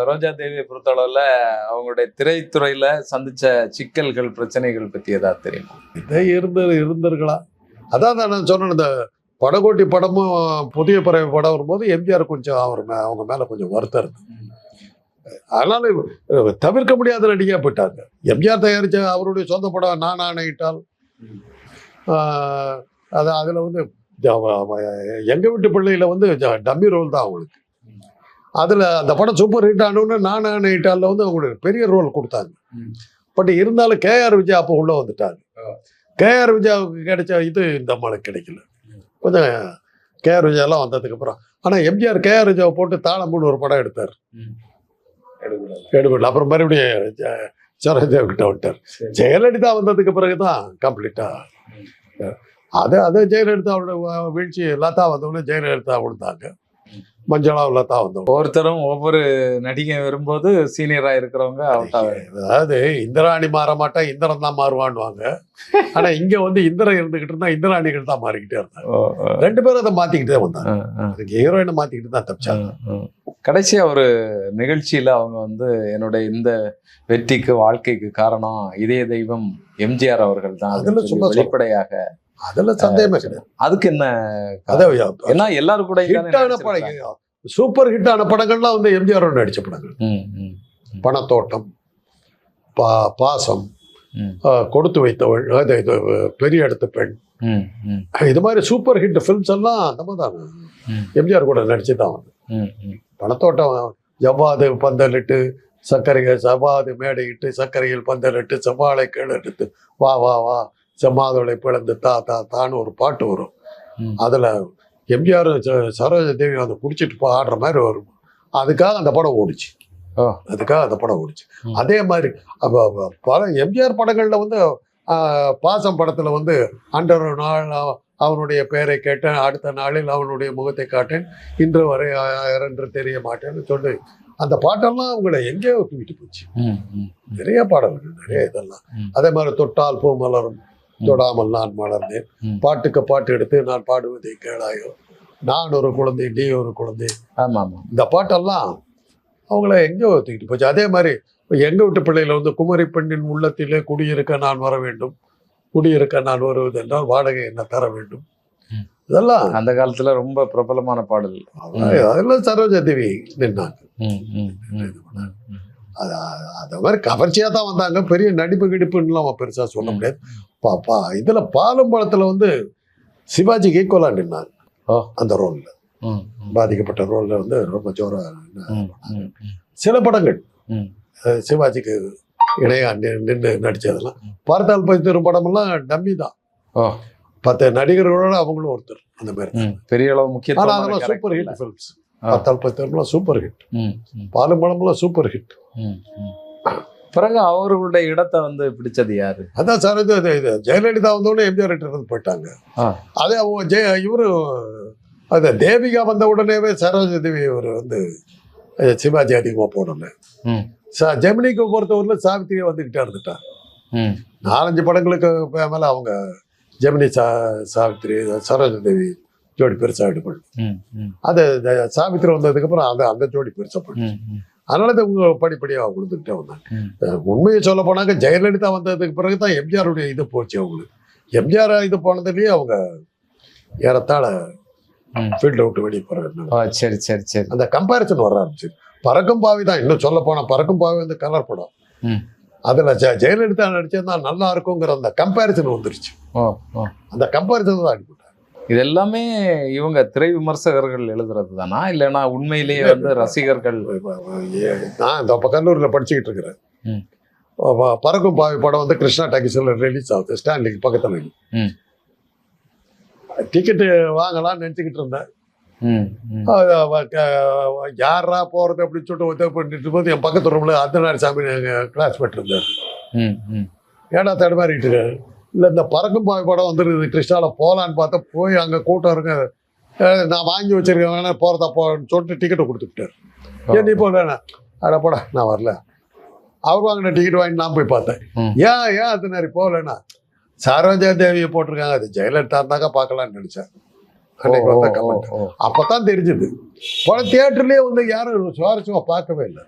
சரோஜா தேவியை பொறுத்தளவில் அவங்களுடைய திரைத்துறையில் சந்தித்த சிக்கல்கள் பிரச்சனைகள் பற்றி ஏதாவது தெரியுமா? இதே இருந்து இருந்திருக்கலாம். அதான் நான் சொன்னேன் இந்த படகோட்டி படமும் புதிய பறவை படம் வரும்போது எம்ஜிஆர் கொஞ்சம் அவர் மே அவங்க மேலே கொஞ்சம் வருத்தம் இருக்கு அதனால தவிர்க்க முடியாத நடிகையா போயிட்டாங்க. எம்ஜிஆர் தயாரித்த அவருடைய சொந்த படம் நான் ஆணையிட்டால் அது அதில் வந்து எங்கள் வீட்டு பிள்ளையில் வந்து டம்மி ரோல் தான் அவங்களுக்கு. அதில் அந்த படம் சூப்பர் ஹிட் ஆனோன்னு நான் ஆணையிட்டாலில் வந்து அவங்களுக்கு பெரிய ரோல் கொடுத்தாங்க. பட் இருந்தாலும் கேஆர் விஜய் அப்போ உள்ள வந்துட்டாங்க. கேஆர் விஜயாவுக்கு கிடைச்ச இது இந்த அம்மாளுக்கு கிடைக்கல. கொஞ்சம் கேஆர் விஜயெல்லாம் வந்ததுக்கு அப்புறம். ஆனால் எம்ஜிஆர் கேஆர் விஜயாவை போட்டு தாளம்பூன்னு ஒரு படம் எடுத்தார். எடுபடல அப்புறம் மறுபடியும் சரோஜா கிட்ட விட்டார். ஜெயலலிதா வந்ததுக்கு பிறகு தான் கம்ப்ளீட்டா அது அது ஜெயலலிதாவோட வீழ்ச்சி லதா வந்தவொடனே ஜெயலலிதா கொடுத்தாங்க. மஞ்சளாவும் லதா வந்தவங்க ஒவ்வொருத்தரும் ஒவ்வொரு நடிகை வரும்போது சீனியரா இருக்கிறவங்க அவுட் அதாவது இந்திராணி மாற மாட்டா இந்திரன் தான் மாறுவான்னுவாங்க. ஆனா இங்க வந்து இந்திரன் இருந்துகிட்டு இருந்தா இந்திராணிகள் தான் மாறிக்கிட்டே இருந்தாங்க. ரெண்டு பேரும் அதை மாத்திக்கிட்டே வந்தாங்க. அதுக்கு ஹீரோயினை மாத்திக்கிட்டு தான் தப்பிச்சாங்க. கடைசியா ஒரு நிகழ்ச்சியில அவங்க வந்து என்னுடைய இந்த வெற்றிக்கு வாழ்க்கைக்கு காரணம் இதய தெய்வம் எம்ஜிஆர் அவர்கள் தான் அதுல வெளிப்படையாக அதுல சந்தேகமே கிடையாது. அதுக்கு என்ன அதை ஏன்னா எல்லாரும் கூட ஹிட்டான. படம் சூப்பர் ஹிட்டான படங்கள்லாம் வந்து எம்ஜிஆர் நடிச்ச படங்கள். பணத்தோட்டம் பா பாசம் கொடுத்து வைத்தவள் பெரிய இடத்து பெண். இது மாதிரி சூப்பர் ஹிட் ஃபிலிம்ஸ் எல்லாம் நம்ம தான். ம், எம்ஜிஆர் கூட நடிச்சு தான் வந்து. பணத்தோட்டம் ஜவ்வாது பந்தலிட்டு சர்க்கரைகள் சவாது மேடையிட்டு சர்க்கரையில் பந்தலிட்டு செவ்வாழை கீழே எடுத்து வா வா வா. செம்மாதோலை பிளந்து தா தா தான்னு ஒரு பாட்டு வரும். அதில் எம்ஜிஆர் சரோஜா தேவி அதை குடிச்சிட்டு பாடுற மாதிரி வரும் அதுக்காக அந்த படம் ஓடிச்சு. அதுக்காக அந்த படம் ஓடிச்சு. அதே மாதிரி அப்ப பல எம்ஜிஆர் படங்களில் வந்து பாசம் படத்தில் வந்து அன்றொரு நாள் அவ- அவனுடைய பெயரை கேட்டேன் அடுத்த நாளில் அவனுடைய முகத்தை காட்டேன் இன்று வரை என்று தெரிய மாட்டேன்னு சொல்லி அந்த பாட்டெல்லாம் அவங்கள எங்கேயோ தூக்கிட்டு போச்சு நிறைய பாடல்கள் நிறைய இதெல்லாம். அதே மாதிரி தொட்டால் பூ மலரும் தொடாமல் நான் மலர்ந்தேன். பாட்டுக்கு பாட்டு எடுத்து நான் பாடுவதை கேளாயோ நான் ஒரு குழந்தை நீ ஒரு குழந்தை. ஆமா ஆமா இந்த பாட்டெல்லாம் அவங்கள எங்கேயோ தூக்கிட்டு போச்சு. அதே மாதிரி எங்க வீட்டு பிள்ளையில வந்து குமரி பெண்ணின் உள்ளத்திலே குடியிருக்க நான் வர வேண்டும். குடியிருக்க நான் வருவது என்றால் வாடகை என்ன தர வேண்டும். இதெல்லாம் அந்த காலத்துல ரொம்ப பிரபலமான பாடல் அதெல்லாம் சரோஜா தேவி நின்னாங்க. அது அந்த மாதிரி கவர்ச்சியா தான் வந்தாங்க. பெரிய நடிப்பு கிடிப்புன்னு அவன் பெருசா சொல்ல முடியாது. பா பா இதுல பாலும் பழத்துல வந்து சிவாஜிக்கு ஈக்குவலா நின்னாங்க. அந்த ரோல்ல. பாதிக்கப்பட்ட ரோல்ல வந்து ரொம்ப ஜோரா நின்னாங்க. ம், ம், ம். சில படங்கள். சிவாஜிக்கு இணையா நி- நின்று நடிச்சதெல்லாம். பார்த்தால் போய் தரும் படமெல்லாம் டம்மி தான். பத்து நடிகர்களோட அவங்களும் ஒருத்தர் அந்த மாதிரி. பெரிய அளவு அதெல்லாம் சூப்பர் ஹிட் ஃபிலிம்ஸ் போய் தரும்லாம் சூப்பர் ஹிட் பாலும் படம்லாம் சூப்பர் ஹிட். பிறகு அவர்களுடைய இடத்தை வந்து பிடிச்சது யாரு? அதான் சார் இது இது- ஜெயலலிதா வந்தோடனே எம்ஜிஆர் இருந்து போயிட்டாங்க. அதே அவங்க ஜெய இவரு அது தேவிகா வந்த உடனேவே சரோஜா தேவி இவர் வந்து சிவாஜி அதிகமாக ம். சா ஜெமினிக்கு பொறுத்தவரையில் சாவித்திரியை வந்துக்கிட்டே இருந்துட்டா. ம், நாலஞ்சு படங்களுக்கு மேலே அவங்க ஜெமினி சா சாவித்திரி சரோஜா தேவி ஜோடி பெருசாக எடுப்படும் ம், ம், அது இந்த சாவித்திரி வந்ததுக்கப்புறம் அந்த அந்த ஜோடி பெருசாக போயிடுச்சு. அதனால தான் இவங்க படிப்படியாக கொடுத்துக்கிட்டே வந்தாங்க. உண்மையை சொல்ல போனாக்க ஜெயலலிதா வந்ததுக்கு பிறகு தான் எம்ஜிஆருடைய இது போச்சு அவங்களுக்கு. எம்ஜிஆர் இது போனதுலேயே அவங்க ஏறத்தாழ. ஃபீல்டை விட்டு வெளியே போகிறாங்க சரி சரி சரி. அந்த கம்பேரிசன் வர ஆரம்பிச்சு. பறக்கும் பாவி தான். இன்னும் சொல்ல போனா பறக்கும் பாவி வந்து கலர் படம். அதுல ஜெயலலிதா நடிச்சா நல்லா இருக்குங்கிற அந்த கம்பேரிசன் வந்துருச்சு. அந்த கம்பேரிசன் தான் அடிப்பட்டாங்க இது எல்லாமே இவங்க திரை விமர்சகர்கள் எழுதுறது தானா இல்லைன்னா உண்மையிலேயே வந்து ரசிகர்கள் நான் இந்த கல்லூரியில் படிச்சுக்கிட்டு இருக்கிறேன். பறக்கும் பாவி படம் வந்து கிருஷ்ணா டாக்கிஸில் ரிலீஸ் ஆகுது. ஸ்டான்லிக்கு பக்கத்தில். டிக்கெட்டு வாங்கலாம்னு நினச்சிக்கிட்டு இருந்தேன். யாரா போகிறது அப்படின்னு சொல்லிட்டு உதவி பண்ணிட்டு போது என் பக்கத்து ரூமில் அர்த்தநாரி சாமி ம், ம். ஏடா தடுமாறிட்டு இருக்க இல்லை இந்த பறக்கும் பாய் படம் வந்துருக்குது. கிருஷ்ணாவில் போகலான்னு பார்த்தா போய் அங்கே கூட்டம் இருக்கு. அஹ் நான் வாங்கி வச்சிருக்கேன் வேணா போகிறதா போன்னு சொல்லிட்டு டிக்கெட்டை கொடுத்துட்டார் ஏன் நீ போகலண்ணா அட போடா நான் வரல. அவர் வாங்கின டிக்கெட் வாங்கி நான் போய் பார்த்தேன். ஏன் ஏன் அது மாதிரி போகலண்ணா சரோஜா தேவியை போட்டிருக்காங்க. அது ஜெயலலிதா இருந்தாக்கா பார்க்கலான்னு நினச்சேன். அன்னைக்கு வந்த கமெண்ட் ஓ. அப்பதான் தெரிஞ்சது. படம் தியேட்டர்லயே வந்து யாரும் சுவாரஸ்யமா பார்க்கவே இல்லை.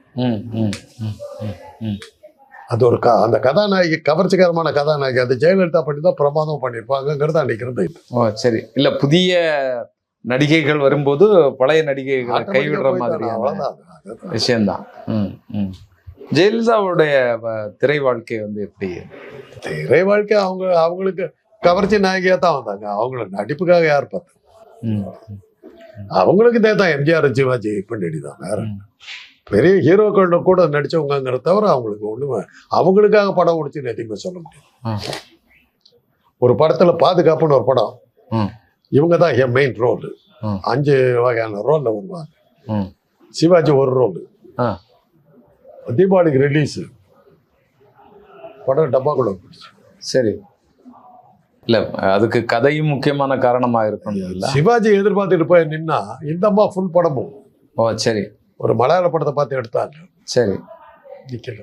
அது ஒரு க அந்த கதாநாயகி கவர்ச்சிகரமான கதாநாயகி அது ஜெயலலிதா பண்ணி தான் பிரமாதம் பண்ணியிருப்பாங்கிறது அன்னைக்கு ஓ சரி. இல்ல புதிய நடிகைகள் வரும்போது பழைய நடிகைகளை கைவிடுற மாதிரியான. விஷயம்தான். ம், ம். ஜெயலலிதாவுடைய திரை வாழ்க்கை வந்து எப்படி? திரை வாழ்க்கை அவங்க அவங்களுக்கு கவர்ச்சி நாயகியா தான் வந்தாங்க. அவங்கள நடிப்புக்காக யார் பார்த்தா ம், அவங்களுக்கு தான் எம்ஜிஆர் சிவாஜி பின்னாடி தான் வேற பெரிய ஹீரோக்கள கூட நடிச்சவங்கிறத தவிர அவங்களுக்கு ஒண்ணுமே அவங்களுக்காக படம் முடிச்சு எதையுமே சொல்ல முடியாது ஆ. ஒரு படத்துல பாதுகாப்புன்னு ஒரு படம். இவங்க தான் என் மெயின் ரோல். அஞ்சு வகையான ரோல்ல வருவாங்க. சிவாஜி ஒரு ரோல் ஆ. தீபாவளிக்கு ரிலீஸ் படம் டப்பாக்குள்ள போயிடுச்சு. சரி இல்ல அதுக்கு கதையும் முக்கியமான காரணமா இருக்கும் சிவாஜி எதிர்பார்த்துட்டு போய் நின்னா இந்த அம்மா ஃபுல் படமும் ஓ சரி ஒரு மலையாள படத்தை பார்த்து எடுத்தாங்க. சரி. நிக்கல.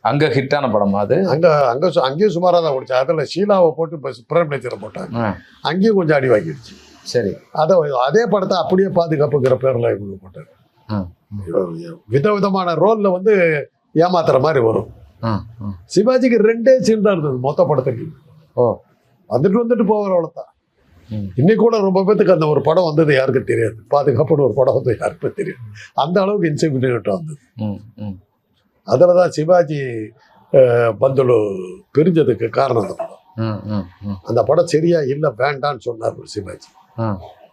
அங்க ஹிட்டான படமா அது? அங்க அங்க சு- அங்கேயும் சுமாரா தான் ஓடிச்சு. அதுல ஷீலாவை போட்டு பஸ் பிரேம் நெச்சரை போட்டாங்க. ஆ, அங்கேயும் கொஞ்சம் அடி வாங்கிடுச்சு. சரி. அதை அதே படத்தை அப்படியே பாதுகாப்புங்கிற பேர்ல இவங்க போட்டாங்க. ஆ, விதவிதமான ரோல்ல வந்து ஏமாத்துற மாதிரி வரும். ஆ, ஆ. சிவாஜிக்கு ரெண்டே சீன் தான் இருந்தது மொத்த படத்துக்கு. ஓ. வந்துட்டு வந்துட்டு போகிற அவ்வளோதான். இன்னைக்கு கூட ரொம்ப பேத்துக்கு அந்த ஒரு படம் வந்தது யாருக்கு தெரியாது? பாதுகாப்புன்னு ஒரு படம் வந்து யாருக்கும் தெரியாது? அந்த அளவுக்கு இன்சிபிலிட்டு வந்தது. ம், ம். அதில் தான் சிவாஜி பந்துலு பிரிஞ்சதுக்கு காரணம் அந்த படம். அந்த படம் சரியா இல்லை வேண்டான்னு சொன்னார் சிவாஜி.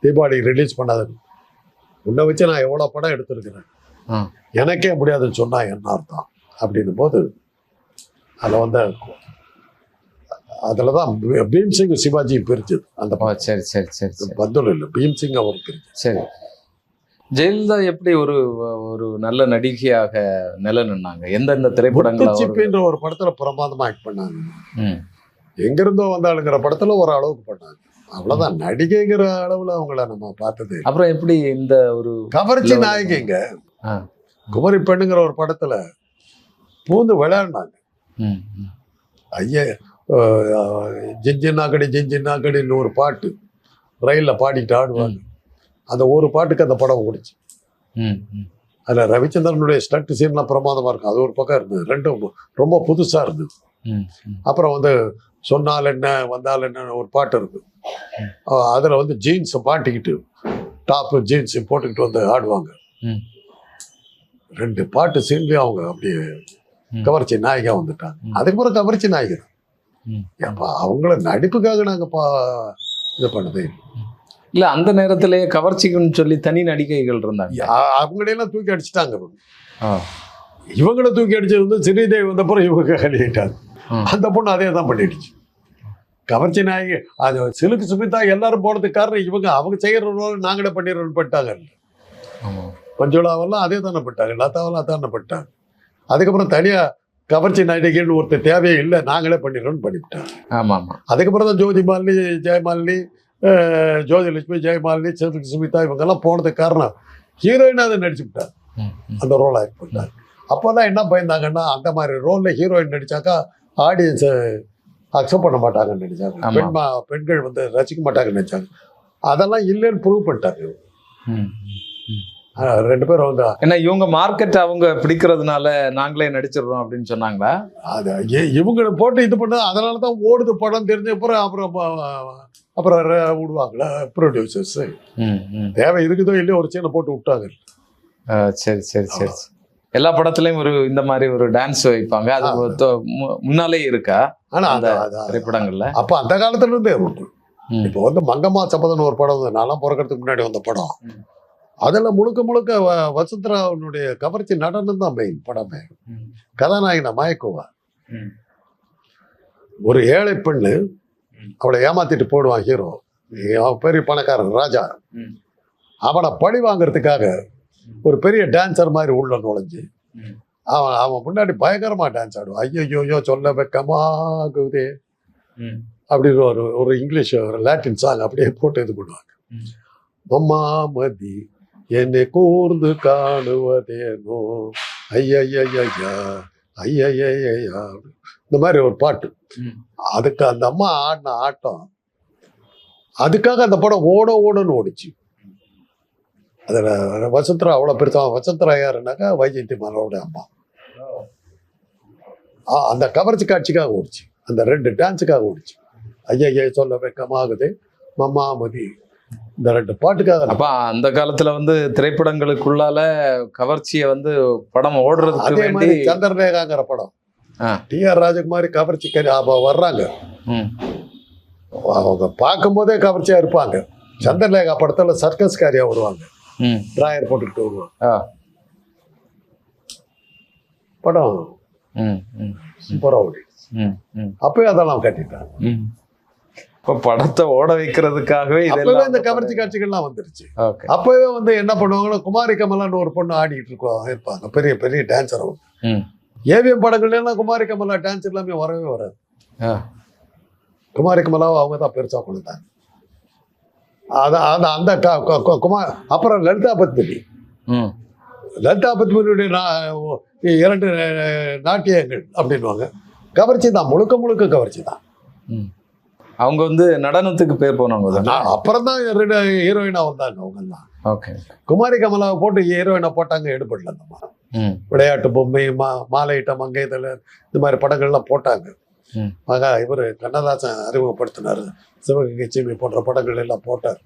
தீபாவளி ரிலீஸ் பண்ணாத உன்னை வச்சு நான் எவ்வளோ படம் எடுத்திருக்கிறேன். எனக்கே முடியாதுன்னு சொன்னா என்ன அர்த்தம்? அப்படின்னும் போது அதில் வந்து அதில் தான் பீம்சிங் சிவாஜி பிரிச்சது அந்த சரி சரி சரி பந்துலு இல்லை பீம்சிங் அவர் பிரிச்சது சரி. ஜெயலலிதா எப்படி ஒரு ஒரு நல்ல நடிகையாக நில நின்னாங்க எந்தெந்த திரைப்படங்கள் ஒரு படத்துல பிரமாதமா ஆக்ட் பண்ணாங்க. எங்கிருந்தோ வந்தாளுங்கிற படத்துல ஒரு அளவுக்கு பண்ணாங்க. அவ்வளவுதான். நடிகைங்கிற அளவுல அவங்கள நம்ம பார்த்தது. அப்புறம் எப்படி இந்த ஒரு கவர்ச்சி நாயகிங்க. குமரி பெண்ணுங்கிற ஒரு படத்துல பூந்து விளையாடினாங்க. ஐயா ஜிஞ்சின்னாக்கடி ஜிஞ்சின்னாக்கடின்னு ஒரு பாட்டு ரயில்ல பாடிட்டு ஆடுவாங்க அந்த ஒரு பாட்டுக்கு அந்த படம் ஓடிச்சு. அதுல ரவிச்சந்திரனுடைய ஸ்டண்ட் சீன்லாம் பிரமாதமா இருக்கும் அது ஒரு பக்கம் இருந்தது ரெண்டும் ரொம்ப புதுசா இருந்தது. அப்புறம் வந்து சொன்னால் என்ன வந்தால் என்ன ஒரு பாட்டு இருக்கு அதுல வந்து ஜீன்ஸை மாட்டிக்கிட்டு டாப்பு ஜீன்ஸ் போட்டுக்கிட்டு வந்து ஆடுவாங்க. ரெண்டு பாட்டு சீன்லயும் அவங்க அப்படியே. கவர்ச்சி நாயகா வந்துட்டாங்க. அதுக்கப்புறம் கவர்ச்சி நாயகர் ம். ஏப்பா அவங்கள நடிப்புக்காக நாங்க பா இது பண்ணதே. இல்லை. அந்த நேரத்திலேயே கவர்ச்சிக்குன்னு சொல்லி தனி நடிகைகள் இருந்தாங்க. அவங்களையெல்லாம் தூக்கி அடிச்சிட்டாங்க இவங்கள தூக்கி அடிச்சது வந்து ஸ்ரீதேவி வந்தப்புறம் இவங்க கழிட்டாங்க ம். அந்த பொண்ணு அதே தான் பண்ணிடுச்சு. கவர்ச்சி நாயகி அது சிலுக்கு சுமிதா எல்லாரும் போனதுக்கு காரணம் இவங்க அவங்க செய்யற ரோல் நாங்களே பண்ணிடுறோம்னு பண்ணிட்டாங்க. ஆமா. மஞ்சுளாவெல்லாம் அதே தானே பண்ணிட்டாங்க லதாவெல்லாம் அதானே பண்ணிட்டாங்க. அதுக்கப்புறம் தனியா கவர்ச்சி நடிகைன்னு ஒருத்தர் தேவையே இல்லை நாங்களே பண்ணிடுறோம்னு பண்ணிவிட்டாங்க ஆமா ஆமா அதுக்கப்புறம் தான் ஜோதி மாலினி ஜெயமாலினி ஜோதிலட்சுமி ஜெயமாலினி சிலுக்கு சுமிதா இவங்கெல்லாம் போனதுக்கு காரணம் ஹீரோயினாக அதை நடிச்சு ம். அந்த ரோல் ஆக்ட் பண்ணிட்டாங்க. அப்போல்லாம் என்ன பயந்தாங்கன்னா அந்த மாதிரி ரோலில் ஹீரோயின் நடிச்சாக்கா ஆடியன்ஸை அக்செப்ட் பண்ண மாட்டாங்கன்னு நினைச்சாங்க. பெண்மா பெண்கள் வந்து ரசிக்க மாட்டாங்கன்னு நினைச்சாங்க அதெல்லாம் இல்லைன்னு ப்ரூவ் பண்ணிட்டாங்க ரெண்டு பேரும் வந்து. ஏன்னா இவங்க மார்க்கெட் அவங்க பிடிக்கிறதுனால நாங்களே நடிச்சிடுறோம் அப்படின்னு சொன்னாங்களா? அது இவங்களை போட்டு இது பண்ண அதனால தான் ஓடுது படம் தெரிஞ்ச அப்புறம் அப்புறம் அப்புறம் விடுவாங்களா ப்ரொடியூசர்ஸ். தேவை இருக்குதோ இல்லையோ ஒரு சீனை போட்டு விட்டாங்க. சரி சரி சரி. எல்லா படத்துலயும் ஒரு இந்த மாதிரி ஒரு டான்ஸ் வைப்பாங்க. அது முன்னாலே இருக்கா? ஆனா அந்த திரைப்படங்கள்ல? அப்ப அந்த காலத்துல இருந்தே உண்டு. இப்போ வந்து மங்கம்மா சபதன் ஒரு படம் நான்லாம் பிறக்கிறதுக்கு முன்னாடி வந்த படம். அதுல முழுக்க முழுக்க வ- வசுந்தராவுடைய கவர்ச்சி நடனம் தான் மெயின் படமே. கதாநாயகனை மயக்குவா. ஒரு ஏழை பெண்ணு. அவளை ஏமாத்திட்டு போடுவான் ஹீரோ அவன் பெரிய பணக்காரன் ராஜா. அவனை பழி வாங்குறதுக்காக ஒரு பெரிய டான்சர் மாதிரி உள்ள நுழைஞ்சு. அவன் அவன் முன்னாடி பயங்கரமா டான்ஸ் ஆடுவான் ஐயோ சொல்ல வெக்கமாகுதே. அப்படின்னு ஒரு ஒரு இங்கிலீஷ் ஒரு லாட்டின் சாங் அப்படியே போட்டு இது பண்ணுவாங்க ம். அம்மா மதி என்னை கூர்ந்து காணுவதேனோ. ஐயய்யா ஐயய்யா இந்த மாதிரி ஒரு பாட்டு. அதுக்கு அந்த அம்மா ஆடின ஆட்டம் அதுக்காக அந்த படம் ஓட ஓடன்னு ஓடிச்சு. அதில் வசந்தரா அவ்வளோ பெருசா வசந்தரா யாருன்னாக்கா வைஜெயந்தி மாலோட அம்மா. ஆ, அந்த கவர்ச்சி காட்சிக்காக ஓடிச்சு. அந்த ரெண்டு டான்ஸுக்காக ஓடிச்சு. ஐயா ஐயா சொல்ல வெக்கமாகுது. மம்மாமதி. ரெண்டு பாட்டுக்காக அப்ப அந்த காலத்துல வந்து திரைப்படங்களுக்குள்ளால கவர்ச்சியை வந்து படம் ஓடுறதுக்கு வேண்டி மாதிரி சந்திரலேகாங்கிற படம். டி ஆர் ராஜகுமாரி கவர்ச்சி வர்றாங்க. அவங்க பார்க்கும்போதே கவர்ச்சியா இருப்பாங்க. சந்திரலேகா படத்துல சர்க்கஸ்காரியா வருவாங்க. டிராயர் போட்டுக்கிட்டு வருவாங்க. படம் ம், ம், சூப்பரா ஓடி ம், ம், அப்பவே அதெல்லாம் கட்டிட்டாங்க. இப்ப படத்தை ஓட வைக்கிறதுக்காகவே இதெல்லாம் இந்த கவர்ச்சி காட்சிகள்லாம் வந்துருச்சு. அப்பவே வந்து என்ன பண்ணுவாங்கன்னா குமாரி கமலான்னு ஒரு பொண்ணு ஆடிட்டு இருக்கோம் இருப்பாங்க. பெரிய பெரிய டான்சர் அவங்க ஏவிஎம் படங்கள்ல எல்லாம் குமாரி கமலா டான்ஸ் எல்லாமே வரவே வராது. குமாரி கமலாவை அவங்க தான் பெருசா கொண்டுட்டாங்க அதான் அந்த அந்த குமார் அப்புறம் லலிதா பத்மினி. லலிதா பத்மினியுடைய இரண்டு நாட்டியங்கள் அப்படின்வாங்க கவர்ச்சி தான் முழுக்க முழுக்க கவர்ச்சி தான். அவங்க வந்து நடனத்துக்கு பேர் போனவங்க தானே? அப்புறம் தான் ரெண்டு ஹீரோயினா வந்தாங்க அவங்க எல்லாம் ஓகே. குமாரி கமலாவை போட்டு ஹீரோயினை போட்டாங்க எடுபடல அந்த அம்மா ம், விளையாட்டு பொம்மை மா மாலையிட்ட மங்கைதல் இந்த மாதிரி படங்கள்லாம் போட்டாங்க. மகா இவர் கண்ணதாசன் அறிமுகப்படுத்தினார். சிவகங்கை சீமை போன்ற படங்கள் எல்லாம் போட்டார்.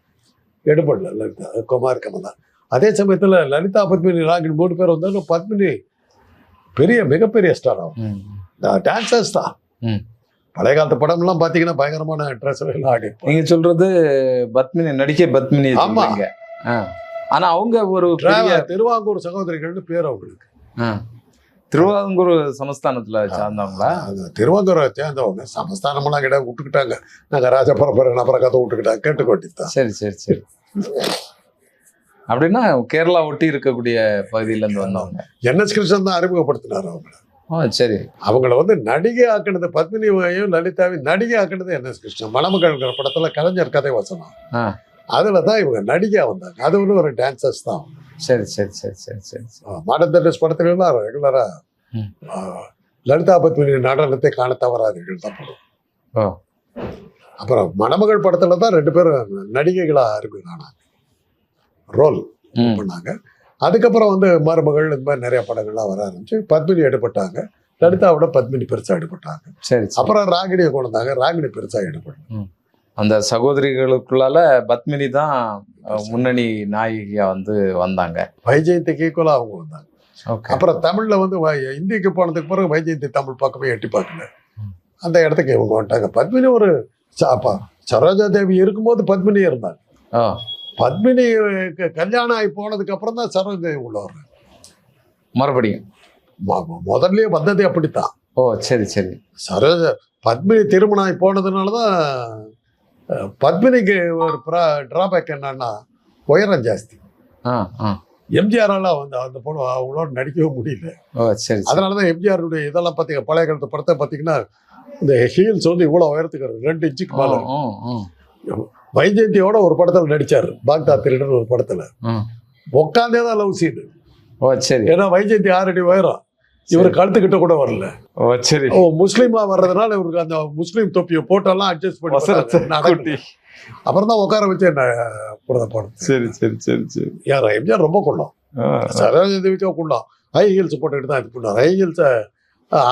எடுபடல லலிதா குமார் கமலா. அதே சமயத்தில் லலிதா பத்மினி ராகினி மூணு பேர் வந்தாலும் பத்மினி பெரிய மிகப்பெரிய ஸ்டார் ஆகும் டான்சர்ஸ் தான். பழைய காலத்து படம்லாம் பார்த்தீங்கன்னா பயங்கரமான ட்ரெஸ் எல்லாம் ஆடி நீங்க சொல்றது பத்மினி நடிகை பத்மினி ஆமா. சொல்றீங்க. ஆ. ஆனா அவங்க ஒரு திருவாங்கூர் சகோதரிகள்னு பேர் அவங்களுக்கு. திருவாங்கூர் சமஸ்தானத்துல சார்ந்தவங்களா? திருவாங்கூரை சேர்ந்தவங்க சமஸ்தானமெல்லாம் கிட்ட விட்டுக்கிட்டாங்க. நாங்கள் ராஜ பரம்பரை நபரை கதை விட்டுக்கிட்டாங்க கேட்டுக்கொட்டித்தான் சரி சரி சரி. அப்படின்னா கேரளா ஒட்டி இருக்கக்கூடிய பகுதியில இருந்து வந்தவங்க. என்எஸ் கிருஷ்ணன் தான் அறிமுகப்படுத்தினார் அவங்க ஆ சரி. அவங்கள வந்து நடிகை ஆக்கினது பத்மினியையும் லலிதாவையும் நடிகை ஆக்கினது என்எஸ் கிருஷ்ணன். மணமகள்ங்கிற படத்துல கலைஞர் கதை வசனம். அதுல தான் இவங்க நடிகையா வந்தாங்க. அது வந்து ஒரு டான்சர்ஸ் தான். சரி சரி சரி சரி சரி மாடர்ன் தண்டஸ் படத்துல எல்லாம் ரெகுலரா ம். லலிதா பத்மினி நடனத்தை காண தவறாதீர்கள் தான் படம். அப்புறம் மணமகள் படத்துல தான் ரெண்டு பேரும் நடிகைகளா அறிமுகமானாங்க ரோல் ம். பண்ணாங்க. அதுக்கப்புறம் வந்து மருமகள் இந்த மாதிரி நிறைய படங்கள்லாம் வர ஆரம்பிச்சு பத்மினி எடுபட்டாங்க. லலிதாவோட பத்மினி பெருசா எடுபட்டாங்க. சரி அப்புறம் ராகினியை கொண்டு வந்தாங்க. ராகினி பெருசா எடுபட்டாங்க அந்த சகோதரிகளுக்குள்ளால பத்மினி தான் முன்னணி நாயகியா வந்து வந்தாங்க. வைஜெயந்திக்கு ஈக்குவலா அவங்க வந்தாங்க. ஓகே. அப்புறம் தமிழ்ல வந்து இந்திக்கு போனதுக்கு பிறகு வைஜெயந்தி தமிழ் பக்கமே எட்டி பார்க்கல. அந்த இடத்துக்கு இவங்க வந்துட்டாங்க. பத்மினி ஒரு சரோஜா தேவி இருக்கும்போது பத்மினி இருந்தாங்க. ஓ பத்மினி கல்யாணம் ஆகி போனதுக்கு அப்புறம் தான் சரோஜா தேவி உள்ள வர்றாங்க மறுபடியும்? முதல்லயே வந்ததே அப்படித்தான். ஓ சரி சரி. சரோஜா பத்மினி திருமணம் ஆகி போனதுனால தான் பத்மினிக்கு ஒரு டிராபேக் என்னன்னா உயரம் ஜாஸ்தி. ஆ ஆ. எம்ஜிஆரால வந்து அந்த பொண்ணு அவங்களோட நடிக்கவே முடியல. ஓ சரி அதனால தான் எம்ஜிஆருடைய இதெல்லாம் பார்த்தீங்க பழைய காலத்து படத்தை பார்த்தீங்கன்னா இந்த ஹீல்ஸ் வந்து இவ்வளோ உயரத்துக்கு. ரெண்டு இன்ச்சுக்கு மேலே. வைஜெயந்தியோட ஒரு படத்தில் நடிச்சார். பாக்தா திருடன் ஒரு படத்தில். உட்காந்தே தான் லவ் சீன். ஓ சரி. ஏன்னா வைஜெயந்தி ஆறடி உயரம் இவர் கழுத்துக்கிட்ட கூட வரல. ஓ சரி. ஓ முஸ்லீமா வர்றதுனால இவருக்கு அந்த முஸ்லீம் தொப்பியை போட்டெல்லாம் அட்ஜஸ்ட் பண்ணி. அப்புறம் தான் உட்கார வச்சு என்ன படம் படம் சரி சரி சரி சரி. யார் எம்ஜிஆர் ரொம்ப கொள்ளும் சரோஜா தேவிக்கோ கொள்ளும் ஹை ஹீல்ஸ் போட்டுக்கிட்டு தான் இது பண்ணார் ஹை ஹீல்ஸை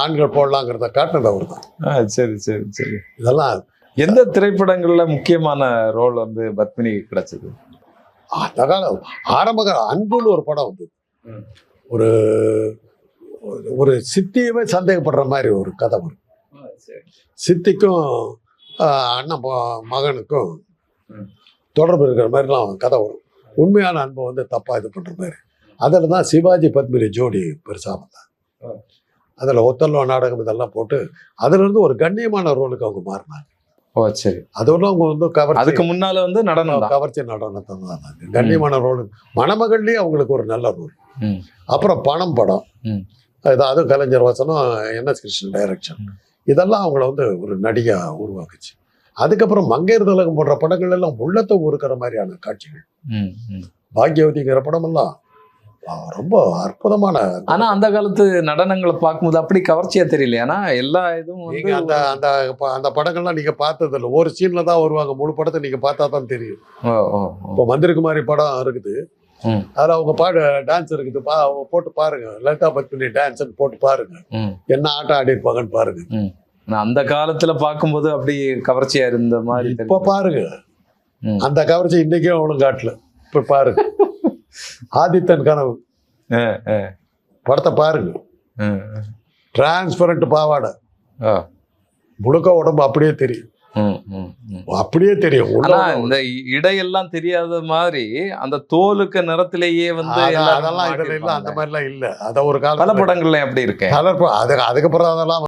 ஆண்கள் போடலாங்கிறத காட்டினது அவர் தான் சரி சரி சரி. இதெல்லாம் எந்த திரைப்படங்கள்ல முக்கியமான ரோல் வந்து பத்மினி கிடைச்சது? ஆரம்ப அன்புன்னு ஒரு படம் வந்து. ஒரு ஒரு- சித்தியவே சந்தேகப்படுற மாதிரி ஒரு கதை வரும். சித்திக்கும் அண்ணன் மகனுக்கும். தொடர்பு இருக்கிற மாதிரிலாம் கதை வரும். உண்மையான அன்பை வந்து தப்பாக இது பண்ணுற மாதிரி. அதில் தான் சிவாஜி பத்மினி ஜோடி பெருசாக வந்தாங்க. அதில் ஒத்தல்லோ நாடகம் இதெல்லாம் போட்டு அதுலேருந்து ஒரு கண்ணியமான ரோலுக்கு அவங்க மாறினாங்க. ஓ சரி. அதோட அவங்க வந்து கவர் அதுக்கு முன்னால வந்து நடனம் கவர்ச்சி நடனத்தை தான் கண்ணியமான ரோல். மணமகள்லேயே அவங்களுக்கு ஒரு நல்ல ரோல். அப்புறம் பணம் படம். அதுவும் கலைஞர் வசனம் என்எஸ் கிருஷ்ணன் டைரக்ஷன். இதெல்லாம் அவங்கள வந்து ஒரு நடிகா உருவாக்குச்சு. அதுக்கப்புறம் மங்கையர் திலகம் போன்ற படங்கள் எல்லாம் உள்ளத்தை உருக்கிற மாதிரியான காட்சிகள். பாக்யவதிங்கிற படமெல்லாம் ரொம்ப அற்புதமான ஆனா அந்த காலத்து நடனங்களை பார்க்கும்போது அப்படி கவர்ச்சியா தெரியல ஏன்னா எல்லா இதுவும் நீங்க அந்த அந்த அந்த படங்கள்லாம் நீங்க பார்த்தது இல்ல ஒரு சீன்ல தான் வருவாங்க. முழு படத்தை நீங்க பார்த்தா தான் தெரியும். இப்போ மந்திரகுமாரி படம் இருக்குது. அதுல அவங்க பாடு டான்ஸ் இருக்குது. பா போட்டு பாருங்க. லலிதா பத்மினி டான்ஸ் போட்டு பாருங்க. என்ன ஆட்டம் ஆடி இருப்பாங்கன்னு பாருங்க. நான் அந்த காலத்துல பார்க்கும்போது அப்படி கவர்ச்சியா இருந்த மாதிரி இப்ப. பாருங்க. அந்த கவர்ச்சி இன்னைக்கே அவனும் காட்டல. இப்ப பாருங்க. ஆதித்தன் கனவு. படத்தை பாருங்க. டிரான்ஸ்பரண்ட் பாவாடை. முழுக்க உடம்பு அப்படியே தெரியும். அப்படியே தெரியும். இந்த இடையெல்லாம் தெரியாத மாதிரி அந்த தோலுக்கு நிறத்திலேயே வந்து அதெல்லாம் இதுல இல்ல அந்த மாட்டியிருப்பாங்க. மாதிரிலாம் இல்ல. அத ஒரு பல காலம் படங்கள்ல எப்படி இருக்கேன் கலர் அது அதுக்கப்புறம் அதெல்லாம்